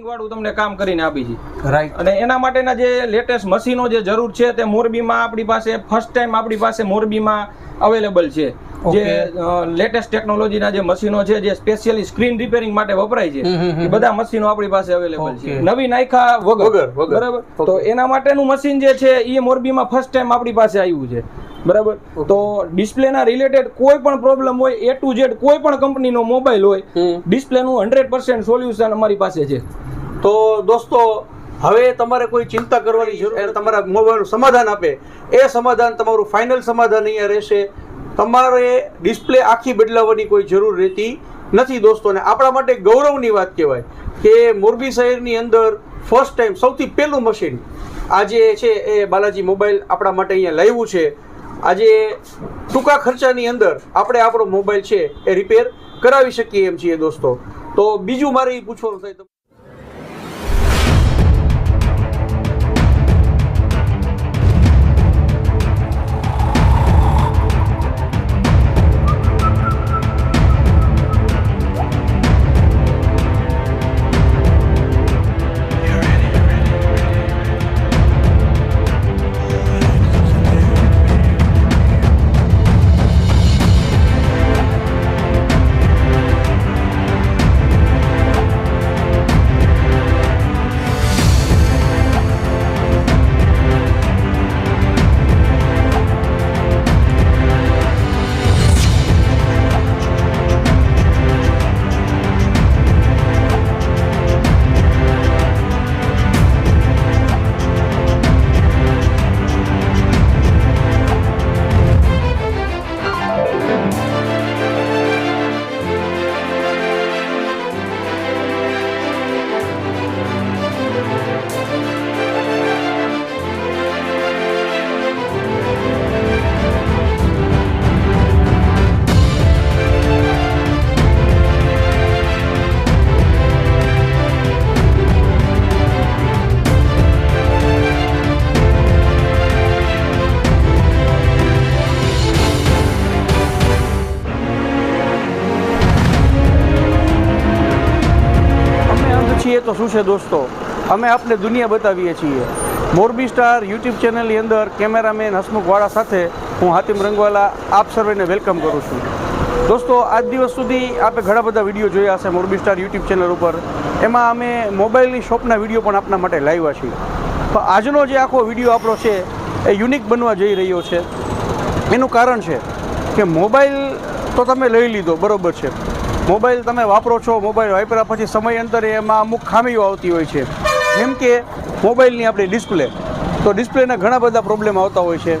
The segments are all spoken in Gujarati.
વાળું તમને કામ કરીને આપી છે. રાઈટ અને એના માટેના જે લેટેસ્ટ મશીનો જે જરૂર છે તે મોરબીમાં આપણી પાસે ફર્સ્ટ ટાઈમ આપણી પાસે મોરબીમાં અવેલેબલ છે. જે લેટેસ્ટ ટેકનોલોજીના જે મશીનો છે જે સ્પેશિયલી સ્ક્રીન રિપેરિંગ માટે વપરાય છે. એ બધા મશીનો આપણી પાસે અવેલેબલ છે. નવી નાયખા વગર. બરાબર? તો એના માટેનું મશીન જે છે એ મોરબીમાં ફર્સ્ટ ટાઈમ આપણી પાસે આવ્યું છે. બરાબર? તો ડિસ્પ્લેના રિલેટેડ કોઈ પણ પ્રોબ્લેમ હોય એ ટુ ઝેડ કોઈ પણ કંપનીનો મોબાઈલ હોય. ડિસ્પ્લેનું હંડ્રેડ પર્સન્ટ સોલ્યુશન અમારી પાસે છે. તો દોસ્તો, હવે તમારે કોઈ ચિંતા કરવાની જરૂર તમારા મોબાઈલનું સમાધાન આપે. એ સમાધાન તમારું ફાઇનલ સમાધાન અહીંયા રહેશે. તમારે ડિસ્પ્લે આખી બદલાવવાની કોઈ જરૂર રહેતી નથી દોસ્તોને આપણા માટે ગૌરવની વાત કહેવાય કે મોરબી શહેરની અંદર ફર્સ્ટ ટાઈમ સૌથી પહેલું મશીન આજે છે એ બાલાજી મોબાઈલ આપણા માટે અહીંયા લાવ્યું છે. આજે ટૂંકા ખર્ચાની અંદર આપણે આપણો મોબાઈલ છે એ રિપેર કરાવી શકીએ એમ છીએ દોસ્તો. તો બીજું મારે એ પૂછવાનું થાય છીએ તો શું છે દોસ્તો? અમે આપને દુનિયા બતાવીએ છીએ. મોરબી સ્ટાર યુટ્યુબ ચેનલની અંદર કેમેરામેન હસમુખ વાળા સાથે હું હાતિમ રંગવાલા આપ સર્વેને વેલકમ કરું છું. દોસ્તો, આજ દિવસ સુધી આપણે ઘણા બધા વીડિયો જોયા હશે મોરબી સ્ટાર યુટ્યુબ ચેનલ ઉપર. એમાં અમે મોબાઈલની શોપના વીડિયો પણ આપના માટે લાવ્યા છીએ. પણ આજનો જે આખો વીડિયો આપણો છે, એ યુનિક બનવા જઈ રહ્યો છે. એનું કારણ છે કે મોબાઈલ તો તમે લઈ લીધો, બરોબર છે. મોબાઈલ તમે વાપરો છો, મોબાઈલ વાપર્યા પછી સમયાંતરે એમાં અમુક ખામીઓ આવતી હોય છે. જેમ કે મોબાઈલની આપણી ડિસ્પ્લે. તો ડિસ્પ્લેના ઘણા બધા પ્રોબ્લેમ આવતા હોય છે.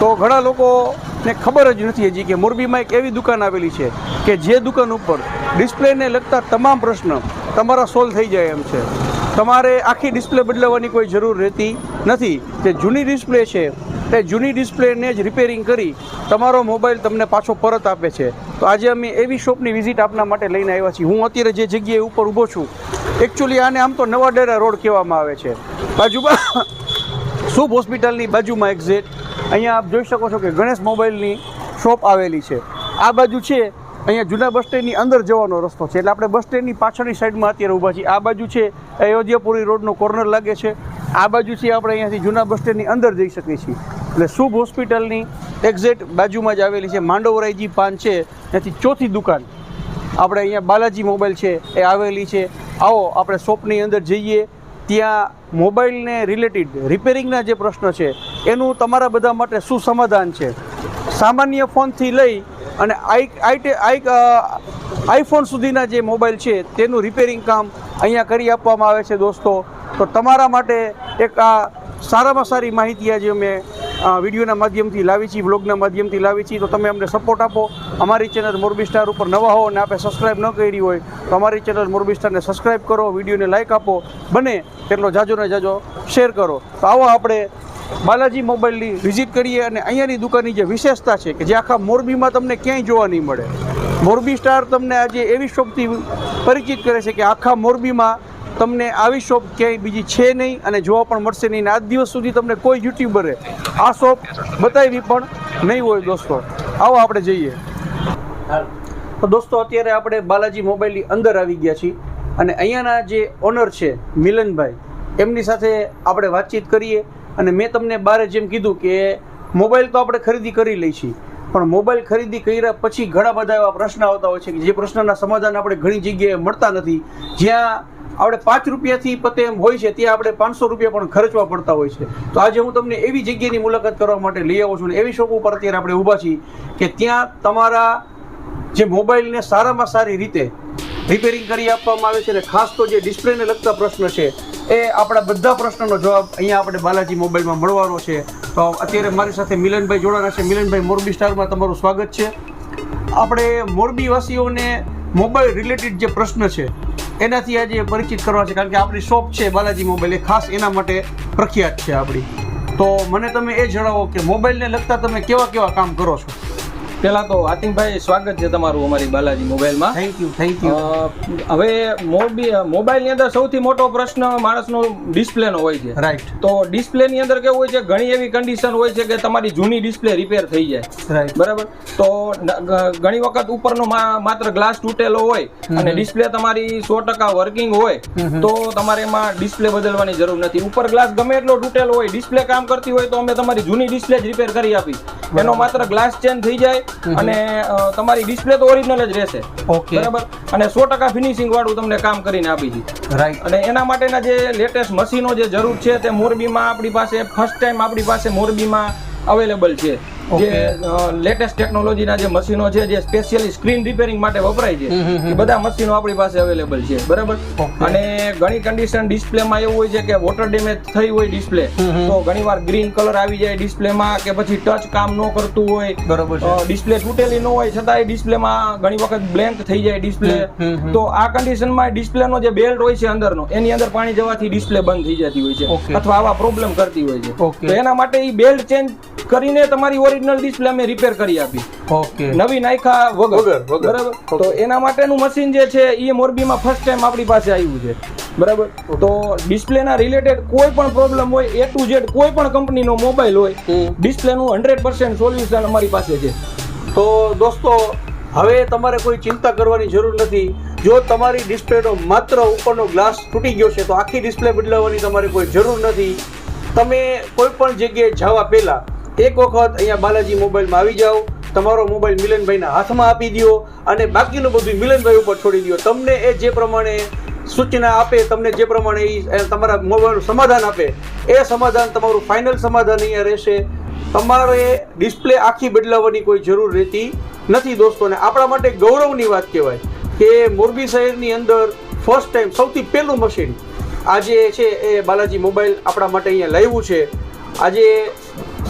તો ઘણા લોકોને ખબર જ નથી હજી કે મોરબીમાં એક એવી દુકાન આવેલી છે કે જે દુકાન ઉપર ડિસ્પ્લેને લગતા તમામ પ્રશ્ન તમારા સોલ્વ થઈ જાય એમ છે. તમારે આખી ડિસ્પ્લે બદલાવવાની કોઈ જરૂર રહેતી નથી. જે જૂની ડિસ્પ્લે છે એ જૂની ડિસ્પ્લેને જ રિપેરિંગ કરી તમારો મોબાઈલ તમને પાછો પરત આપે છે. તો આજે અમે એવી શોપની વિઝિટ આપના માટે લઈને આવ્યા છીએ. હું અત્યારે જે જગ્યાએ ઉપર ઊભો છું એકચ્યુઅલી આને આમ તો નવા ડેરા રોડ કહેવામાં આવે છે. બાજુમાં શુભ હોસ્પિટલની બાજુમાં એક્ઝેટ અહીંયા આપ જોઈ શકો છો કે ગણેશ મોબાઈલની શોપ આવેલી છે. આ બાજુ છે, અહીંયા જૂના બસ સ્ટેન્ડની અંદર જવાનો રસ્તો છે. એટલે આપણે બસ સ્ટેન્ડની પાછળની સાઈડમાં અત્યારે ઊભા છીએ. આ બાજુ છે, અયોધ્યાપુરી રોડનો કોર્નર લાગે છે. આ બાજુ છે, આપણે અહીંયાથી જૂના બસ સ્ટેન્ડની અંદર જઈ શકીએ છીએ. એટલે શુભ હોસ્પિટલની એક્ઝેક્ટ બાજુમાં જ આવેલી છે માંડવરાયજી પાન છે. ત્યાંથી ચોથી દુકાન. આપણે અહીંયા બાલાજી મોબાઈલ છે એ આવેલી છે. આવો આપણે શોપની અંદર જઈએ. ત્યાં મોબાઈલને રિલેટેડ રિપેરિંગના જે પ્રશ્ન છે એનું તમારા બધા માટે શું સમાધાન છે. સામાન્ય ફોનથી લઈ અને આઈ આઈ આઈ આઈફોન સુધીના જે મોબાઈલ છે તેનું રિપેરિંગ કામ અહીંયા કરી આપવામાં આવે છે દોસ્તો. તો તમારા માટે એક આ સારામાં સારી માહિતી આજે અ, વિડીયોના માધ્યમથી લાવી છીએ વ્લોગના માધ્યમથી લાવી છીએ તો તમે અમને સપોર્ટ આપો. અમારી ચેનલ મોરબી સ્ટાર ઉપર નવા હો અને આપણે સબસ્ક્રાઈબ ન કરી હોય, તો અમારી ચેનલ મોરબી સ્ટારને સબસ્ક્રાઈબ કરો, વિડીયોને લાઈક આપો, બને તેટલો જાજો ને જાજો શેર કરો. તો આવો આપણે બાલાજી મોબાઈલની વિઝિટ કરીએ અને અહીંયાની દુકાનની જે વિશેષતા છે કે જે આખા મોરબીમાં તમને ક્યાંય જોવા નહીં મળે. મોરબી સ્ટાર તમને આજે એવી શોપથી પરિચિત કરે છે કે આખા મોરબીમાં તમને આવી શોપ ક્યાંય બીજી છે નહીં અને જોવા પણ મળશે નહીં આજ દિવસ સુધી તમને કોઈ યુટ્યુબરે આ શોપ બતાવી પણ નહીં હોય દોસ્તો. આવો આપણે જઈએ. તો દોસ્તો, અત્યારે આપણે બાલાજી મોબાઈલની અંદર આવી ગયા છીએ અને અહીંયાના જે ઓનર છે, મિલનભાઈ, એમની સાથે આપણે વાતચીત કરીએ અને મેં તમને બારે જેમ કીધું કે મોબાઈલ તો આપણે ખરીદી કરી લઈ છીએ, પણ મોબાઈલ ખરીદી કર્યા પછી ઘણા બધા એવા પ્રશ્ન આવતા હોય છે કે જે પ્રશ્નના સમાધાન આપણે ઘણી જગ્યાએ મળતા નથી. જ્યાં આપણે પાંચ રૂપિયાથી પતે એમ હોય છે, ત્યાં આપણે પાંચસો રૂપિયા પણ ખર્ચવા પડતા હોય છે. તો આજે હું તમને એવી જગ્યાની મુલાકાત કરવા માટે લઈ આવું છું ને એવી શોપ ઉપર અત્યારે આપણે ઊભા છીએ કે ત્યાં તમારા જે મોબાઈલને સારામાં સારી રીતે રિપેરિંગ કરી આપવામાં આવે છે અને ખાસ તો જે ડિસ્પ્લેને લગતા પ્રશ્ન છે, એ આપણા બધા પ્રશ્નોનો જવાબ અહીંયા આપણે બાલાજી મોબાઈલમાં મળવાનો છે. તો અત્યારે મારી સાથે મિલનભાઈ જોડાના છે. મિલનભાઈ, મોરબી સ્ટારમાં તમારું સ્વાગત છે. આપણે મોરબીવાસીઓને મોબાઈલ રિલેટેડ જે પ્રશ્ન છે એનાથી આજે પરિચિત કરવા છે, કારણ કે આપણી શોપ છે બાલાજી મોબાઈલ, એ ખાસ એના માટે પ્રખ્યાત છે આપણી. તો મને તમે એ જણાવો કે મોબાઈલને લગતા તમે કેવા કેવા કામ કરો છો? પેલા તો આતિકભાઈ સ્વાગત છે તમારું અમારી બાલાજી મોબાઈલમાં. થેન્ક યુ થેન્ક યુ હવે મોબી મોબાઈલની અંદર સૌથી મોટો પ્રશ્ન માણસનો ડિસ્પ્લેનો હોય છે. રાઈટ તો ડિસ્પ્લેની અંદર કેવું હોય છે ઘણી એવી કન્ડિશન હોય છે કે તમારી જૂની ડિસ્પ્લે રિપેર થઈ જાય. રાઈટ બરાબર? તો ઘણી વખત ઉપરનો માત્ર ગ્લાસ તૂટેલો હોય અને ડિસ્પ્લે તમારી સો ટકા વર્કિંગ હોય તો તમારે એમાં ડિસ્પ્લે બદલવાની જરૂર નથી. ઉપર ગ્લાસ ગમે એટલો તૂટેલો હોય ડિસ્પ્લે કામ કરતી હોય તો અમે તમારી જૂની ડિસ્પ્લે જ રિપેર કરી આપી એનો માત્ર ગ્લાસ ચેન્જ થઈ જાય અને તમારી ડિસ્પ્લે તો ઓરિજિનલ જ રહેશે. ઓકે બરાબર? અને સો ટકા ફિનિશિંગ વાળું તમને કામ કરીને આપી છે રાઈટ અને એના માટેના જે લેટેસ્ટ મશીનો જે જરૂર છે તે મોરબીમાં આપણી પાસે ફર્સ્ટ ટાઈમ આપણી પાસે મોરબીમાં અવેલેબલ છે. જે લેટેસ્ટ ટેકનોલોજીના જે મશીનો છે જે સ્પેશિયલી સ્ક્રીન રિપેરિંગ માટે વપરાય છે એ બધા મશીનો આપણી પાસે અવેલેબલ છે બરાબર? અને ઘણી કન્ડિશન ડિસ્પ્લેમાં એવું હોય છે કે વોટર ડેમેજ થઈ હોય ડિસ્પ્લે તો ઘણીવાર ગ્રીન કલર આવી જાય ડિસ્પ્લેમાં કે પછી ટચ કામ ન કરતું હોય બરાબર ડિસ્પ્લે તૂટેલી ન હોય છતાંય ડિસ્પ્લેમાં ઘણી વખત બ્લેન્ક થઈ જાય ડિસ્પ્લે. તો આ કન્ડિશનમાં ડિસ્પ્લેનો જે બેલ્ટ હોય છે અંદરનો એની અંદર પાણી જવાથી ડિસ્પ્લે બંધ થઈ જતી હોય છે અથવા આવા પ્રોબ્લેમ કરતી હોય છે. તો એના માટે એ બેલ્ટ ચેન્જ કરીને તમારી ઓરિજિનલ ડિસ્પ્લે અમે રિપેર કરી આપી. ઓકે નવી નાખ્યા વગર. બરાબર? તો એના માટેનું મશીન જે છે એ મોરબીમાં ફર્સ્ટ ટાઈમ આપણી પાસે આવ્યું છે. બરાબર? તો ડિસ્પ્લેના રિલેટેડ કોઈ પણ પ્રોબ્લેમ હોય એ ટુ ઝેડ કોઈ પણ કંપનીનો મોબાઈલ હોય. ડિસ્પ્લેનું હંડ્રેડ પર્સન્ટ સોલ્યુશન અમારી પાસે છે. તો દોસ્તો હવે તમારે કોઈ ચિંતા કરવાની જરૂર નથી. જો તમારી ડિસ્પ્લેનો માત્ર ઉપરનો ગ્લાસ તૂટી ગયો છે તો આખી ડિસ્પ્લે બદલાવવાની તમારે કોઈ જરૂર નથી. તમે કોઈ પણ જગ્યાએ જવા પહેલા એક વખત અહીંયા બાલાજી મોબાઈલમાં આવી જાઓ, તમારો મોબાઈલ મિલનભાઈના હાથમાં આપી દો અને બાકીનું બધું મિલનભાઈ ઉપર છોડી દો તમને એ જે પ્રમાણે સૂચના આપે, તમને જે પ્રમાણે એ તમારા મોબાઈલનું સમાધાન આપે, એ સમાધાન તમારું ફાઇનલ સમાધાન અહીંયા રહેશે. તમારે ડિસ્પ્લે આખી બદલાવવાની કોઈ જરૂર રહેતી નથી દોસ્તોને આપણા માટે ગૌરવની વાત કહેવાય કે મોરબી શહેરની અંદર ફર્સ્ટ ટાઈમ સૌથી પહેલું મશીન આજે છે એ બાલાજી મોબાઈલ આપણા માટે અહીંયા લાવ્યું છે. આજે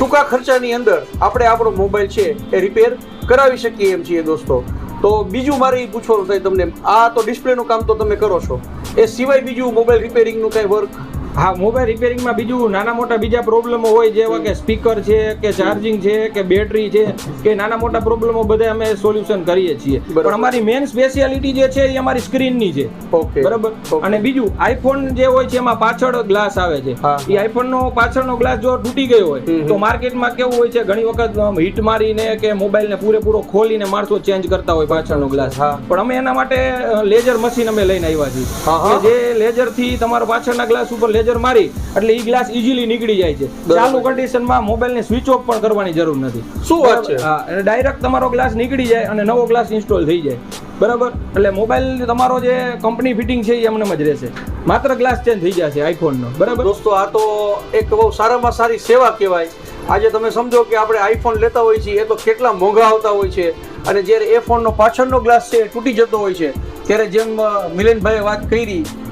ટૂંકા ખર્ચાની અંદર આપણે આપણો મોબાઈલ છે એ રિપેર કરાવી શકીએ એમ છીએ દોસ્તો. તો બીજું મારે એ પૂછવાનું થાય તમને, આ તો ડિસ્પ્લેનું કામ તો તમે કરો છો. એ સિવાય બીજું મોબાઈલ રિપેરિંગનું કાંઈ વર્ક હા મોબાઈલ રિપેરિંગમાં બીજું નાના મોટા બીજા પ્રોબ્લેમો હોય જેવા કે સ્પીકર છે કે ચાર્જિંગ છે કે બેટરી છે કે નાના મોટા પ્રોબ્લેમો બધા અમે સોલ્યુશન કરીએ છીએ. પણ અમારી મેઇન સ્પેશિયાલિટી જે છે એ અમારી સ્ક્રીનની છે. ઓકે બરાબર? અને બીજું આઈફોન જે હોય છે એમાં પાછળ ગ્લાસ આવે છે. એ આઈફોનનો પાછળનો ગ્લાસ જો તૂટી ગયો હોય તો માર્કેટમાં કેવું હોય છે ઘણી વખત હીટ મારીને કે મોબાઈલને પૂરેપૂરો ખોલીને માણસો ચેન્જ કરતા હોય પાછળનો ગ્લાસ હા. પણ અમે એના માટે લેઝર મશીન અમે લઈને આવ્યા છીએ. જે લેઝરથી તમારો પાછળના ગ્લાસ ઉપર લેઝર મારી એટલે ઈ ગ્લાસ ઈઝીલી નીકળી જાય છે. ચાલુ કન્ડિશનમાં મોબાઈલને સ્વિચ ઓફ પણ કરવાની જરૂર નથી. શું વાત છે? હા એટલે ડાયરેક્ટ તમારો ગ્લાસ નીકળી જાય અને નવો ગ્લાસ ઇન્સ્ટોલ થઈ જાય. બરાબર? એટલે મોબાઈલ તમારો જે કંપની ફિટિંગ છે એ એમને જ રહેશે. માત્ર ગ્લાસ ચેન્જ થઈ જશે આઈફોનનો બરાબર? દોસ્તો આ તો એક બહુ સારામાં સારી સેવા કહેવાય. આજે તમે સમજો કે આપણે આઈફોન લેતા હોઈએ છીએ એ તો કેટલા મોંઘા આવતા હોય છે. અને જ્યારે એ ફોનનો પાછળનો ગ્લાસ છે એ તૂટી જતો હોય છે. ત્યારે જેમ મિલનભાઈએ વાત કરી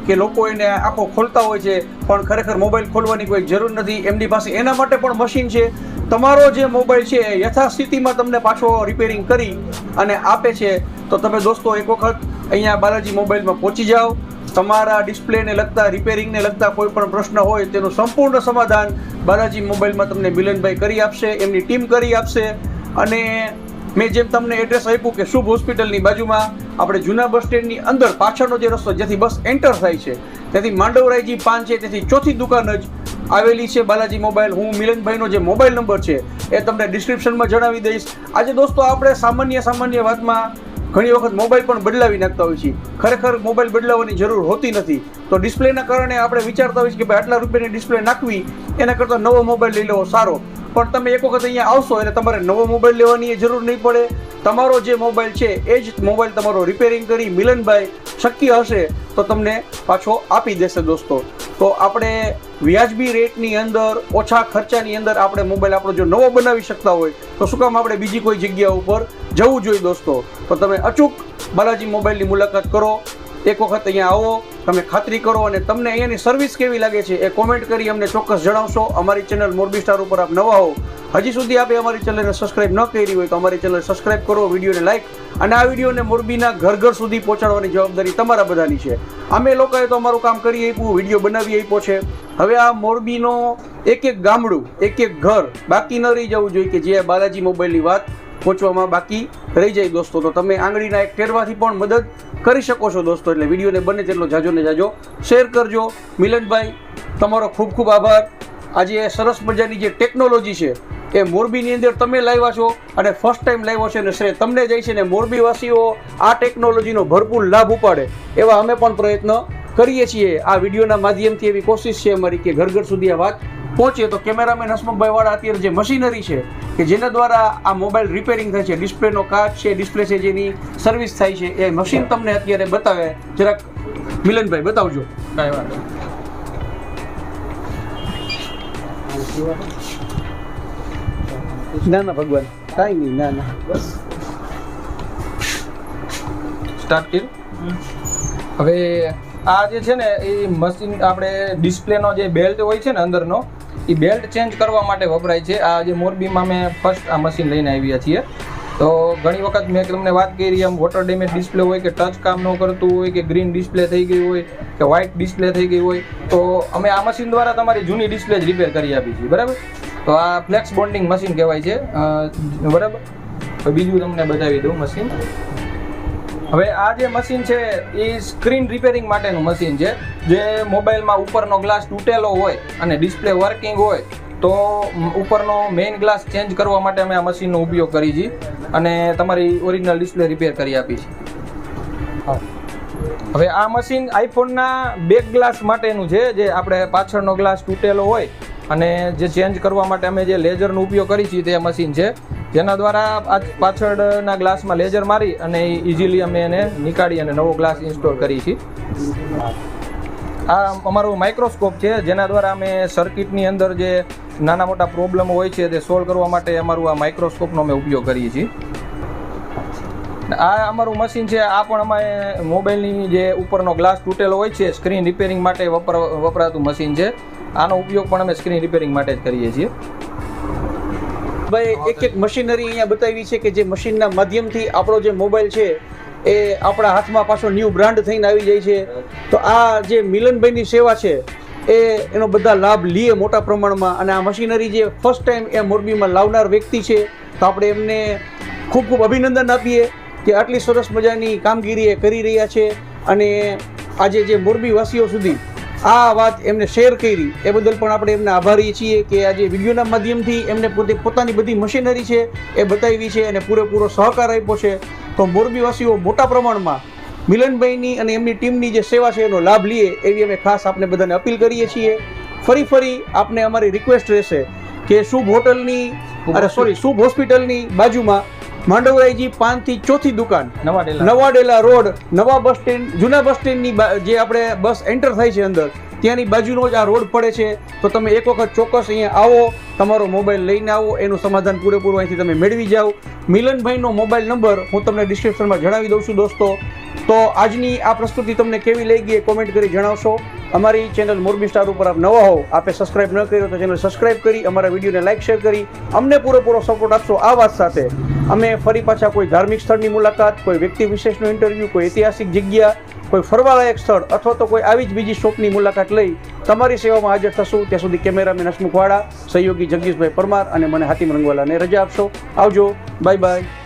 કે લોકો એને આંખો ખોલતા હોય છે, પણ ખરેખર મોબાઈલ ખોલવાની કોઈ જરૂર નથી. એમની પાસે એના માટે પણ મશીન છે. તમારો જે મોબાઈલ છે યથાસ્થિતિમાં તમને પાછો રિપેરિંગ કરી અને આપે છે. તો તમે દોસ્તો, એક વખત અહીંયા બાલાજી મોબાઈલમાં પહોંચી જાઓ. તમારા ડિસ્પ્લેને લગતા રિપેરિંગને લગતા કોઈ પણ પ્રશ્ન હોય, તેનું સંપૂર્ણ સમાધાન બાલાજી મોબાઈલમાં તમને મિલનભાઈ કરી આપશે, એમની ટીમ કરી આપશે. અને મેં જેમ તમને એડ્રેસ આપ્યું કે શુભ હોસ્પિટલની બાજુમાં આપણે જૂના બસ સ્ટેન્ડની અંદર પાછળનો જે રસ્તો જેથી બસ એન્ટર થાય છે ત્યાંથી માંડવરાયજી પાન છે, તેથી ચોથી દુકાન જ આવેલી છે બાલાજી મોબાઈલ. હું મિલનભાઈનો જે મોબાઈલ નંબર છે એ તમને ડિસ્ક્રિપ્શનમાં જણાવી દઈશ. આજે દોસ્તો આપણે સામાન્ય સામાન્ય વાતમાં ઘણી વખત મોબાઈલ પણ બદલાવી નાખતા હોય છે ખરેખર મોબાઈલ બદલાવવાની જરૂર હોતી નથી. તો ડિસ્પ્લેના કારણે આપણે વિચારતા હોઈએ કે ભાઈ આટલા રૂપિયાની ડિસ્પ્લે નાખવી, એના કરતાં નવો મોબાઈલ લઈ લેવો સારો. પણ તમે એક વખત અહીંયા આવશો એટલે તમારે નવો મોબાઈલ લેવાની જરૂર નહીં પડે. તમારો જે મોબાઈલ છે, એ જ મોબાઈલ તમારો રિપેરિંગ કરી મિલનભાઈ શક્ય હશે તો તમને પાછો આપી દેશે દોસ્તો. તો આપણે વ્યાજબી રેટની અંદર, ઓછા ખર્ચાની અંદર આપણે મોબાઈલ આપણો જો નવો બનાવી શકતા હોય, તો શું કામ આપણે બીજી કોઈ જગ્યા ઉપર જવું જોઈએ દોસ્તો. તો તમે અચૂક બાલાજી મોબાઈલની મુલાકાત કરો. એક વખત અહીંયા આવો, તમે ખાતરી કરો અને તમને અહીંયાની સર્વિસ કેવી લાગે છે એ કોમેન્ટ કરી અમને ચોક્કસ જણાવશો. અમારી ચેનલ મોરબી સ્ટાર ઉપર આપ નવા હો હજી સુધી આપે અમારી ચેનલને સબસ્ક્રાઇબ ન કરી હોય તો અમારી ચેનલ સબસ્ક્રાઇબ કરો, વિડીયોને લાઈક અને આ વિડીયોને મોરબીના ઘર ઘર સુધી પહોંચાડવાની જવાબદારી તમારા બધાની છે. અમે લોકોએ તો અમારું કામ કરી આપ્યું, વીડિયો બનાવી આપ્યો છે. હવે આ મોરબીનો એક એક ગામડું, એક એક ઘર બાકી ન રહી જવું જોઈએ કે જે બાલાજી મોબાઈલની વાત પહોંચવામાં બાકી રહી જાય દોસ્તો. તો તમે આંગળીના એક ટેરવાથી પણ મદદ કરી શકો છો દોસ્તો. એટલે વિડીયોને બને તેટલો જાજો ને જાજો શેર કરજો. મિલનભાઈ, તમારો ખૂબ ખૂબ આભાર. આજે એ સરસ મજાની જે ટેકનોલોજી છે, એ મોરબીની અંદર તમે લાવ્યા છો અને ફર્સ્ટ ટાઈમ લાવ્યો છે અને શ્રેય તમને જાય છે ને મોરબીવાસીઓ આ ટેકનોલોજીનો ભરપૂર લાભ ઉપાડે એવા અમે પણ પ્રયત્ન કરીએ છીએ. આ વિડીયોના માધ્યમથી એવી કોશિશ છે અમારી કે ઘર ઘર સુધી આ વાત પહોંચે તો કેમેરામેન હસમુખભાઈ વાળા અત્યારે જે મશીનરી છે કે જેના દ્વારા આ મોબાઈલ રિપેરિંગ થાય છે ડિસ્પ્લેનો કાચ છે ડિસ્પ્લે છે જેની સર્વિસ થાય છે એ મશીન તમને અત્યારે બતાવે. જરાક મિલનભાઈ બતાવજો. કાંઈ વાત ના ના ભગવાન. કાંઈ નહીં ના ના. સ્ટાર્ટ કર્યું હવે આ જે છે ને એ મશીન આપણે ડિસ્પ્લેનો જે બેલ્ટ હોય છે ને અંદરનો એ બેલ્ટ ચેન્જ કરવા માટે વપરાય છે. આ જે મોરબીમાં મેં ફર્સ્ટ આ મશીન લઈને આવ્યા છીએ. તો ઘણી વખત મેં તમને વાત કરી એમ વોટર ડેમેજ ડિસ્પ્લે હોય કે ટચ કામ ન કરતું હોય, કે ગ્રીન ડિસ્પ્લે થઈ ગઈ હોય, કે વ્હાઇટ ડિસ્પ્લે થઈ ગઈ હોય, તો અમે આ મશીન દ્વારા તમારી જૂની ડિસ્પ્લે જ રિપેર કરી આપી છીએ. બરાબર? તો આ ફ્લેક્સ બોન્ડિંગ મશીન કહેવાય છે. બરાબર? તો બીજું તમને બતાવી દઉં મશીન હવે આ જે મશીન છે એ સ્ક્રીન રિપેરિંગ માટેનું મશીન છે. જે મોબાઈલમાં ઉપરનો ગ્લાસ તૂટેલો હોય અને ડિસ્પ્લે વર્કિંગ હોય તો ઉપરનો મેઇન ગ્લાસ ચેન્જ કરવા માટે અમે આ મશીનનો ઉપયોગ કરી છીએ અને તમારી ઓરિજિનલ ડિસ્પ્લે રિપેર કરી આપી છે. હવે આ મશીન આઈફોનના બેક ગ્લાસ માટેનું છે જે આપણે પાછળનો ગ્લાસ તૂટેલો હોય અને જે ચેન્જ કરવા માટે અમે જે લેઝરનો ઉપયોગ કરી છીએ તે મશીન છે. જેના દ્વારા પાછળના ગ્લાસમાં લેઝર મારી અને ઇઝીલી અમે એને નીકાળી અને નવો ગ્લાસ ઇન્સ્ટોલ કરી છીએ. આ અમારું માઇક્રોસ્કોપ છે, જેના દ્વારા અમે સર્કિટની અંદર જે નાના મોટા પ્રોબ્લેમ હોય છે તે સોલ્વ કરવા માટે અમારું આ માઇક્રોસ્કોપનો અમે ઉપયોગ કરીએ છીએ. આ અમારું મશીન છે, આ પણ અમે મોબાઈલની જે ઉપરનો ગ્લાસ તૂટેલો હોય છે સ્ક્રીન રિપેરિંગ માટે વપરા, વપરાતું મશીન છે. આનો ઉપયોગ પણ અમે સ્ક્રીન રિપેરિંગ માટે જ કરીએ છીએ. ભાઈ, એક એક મશીનરી અહીંયા બતાવી છે કે જે મશીનના માધ્યમથી આપણો જે મોબાઈલ છે, એ આપણા હાથમાં પાછો ન્યૂ બ્રાન્ડ થઈને આવી જાય છે. તો આ જે મિલનભાઈની સેવા છે, એ એનો બધા લાભ લઈએ મોટા પ્રમાણમાં. અને આ મશીનરી જે ફર્સ્ટ ટાઈમ એ મોરબીમાં લાવનાર વ્યક્તિ છે, તો આપણે એમને ખૂબ ખૂબ અભિનંદન આપીએ કે આટલી સરસ મજાની કામગીરી એ કરી રહ્યા છે. અને આજે જે મોરબીવાસીઓ સુધી આ વાત એમને શેર કરી. એ બદલ પણ આપણે એમને આભારી છીએ કે આજે વિડીયોના માધ્યમથી એમને પોતે પોતાની બધી મશીનરી છે એ બતાવી છે અને પૂરેપૂરો સહકાર આપ્યો છે. તો મોરબીવાસીઓ મોટા પ્રમાણમાં મિલનભાઈની અને એમની ટીમની જે સેવા છે એનો લાભ લઈએ એવી અમે ખાસ આપને બધાને અપીલ કરીએ છીએ. ફરી ફરી આપને અમારી રિક્વેસ્ટ રહેશે કે શુભ હોટલની અરે સોરી શુભ હોસ્પિટલની બાજુમાં માંડવરાયજી પાંચથી ચોથી દુકાન. નવા નવાડેલા રોડ નવા બસ સ્ટેન્ડ જૂના બસ સ્ટેન્ડની જે આપણે બસ એન્ટર થાય છે અંદર ત્યાંની બાજુનો જ આ રોડ પડે છે. તો તમે એક વખત ચોક્કસ અહીંયા આવો તમારો મોબાઈલ લઈને આવો એનું સમાધાન પૂરેપૂરું અહીંથી તમે મેળવી જાઓ. મિલનભાઈનો મોબાઈલ નંબર હું તમને ડિસ્ક્રિપ્શનમાં જણાવી દઉં છું દોસ્તો. તો આજની આ પ્રસ્તુતિ તમને કેવી લઈ ગઈ એ કોમેન્ટ કરી જણાવશો. અમારી ચેનલ મોરબી સ્ટાર ઉપર આપ નવા હો, આપે સબસ્ક્રાઇબ ન કર્યો તો ચેનલ સબસ્ક્રાઇબ કરી, અમારા વિડીયોને લાઇક શેર કરી, અમને પૂરેપૂરો સપોર્ટ આપશો આ વાત સાથે. અમે ફરી પાછા કોઈ ધાર્મિક સ્થળની મુલાકાત, કોઈ વ્યક્તિ વિશેષનું ઇન્ટરવ્યૂ કોઈ ઐતિહાસિક જગ્યા, કોઈ ફરવાલાયક સ્થળ અથવા તો કોઈ આવી જ બીજી શોપની મુલાકાત લઈ તમારી સેવામાં હાજર થશું. ત્યાં સુધી કેમેરામેન હસમુખવાડા સહયોગી જગદીશભાઈ પરમાર અને મને હાતિમ રંગવાલાને રજા આપશો. આવજો. Bye bye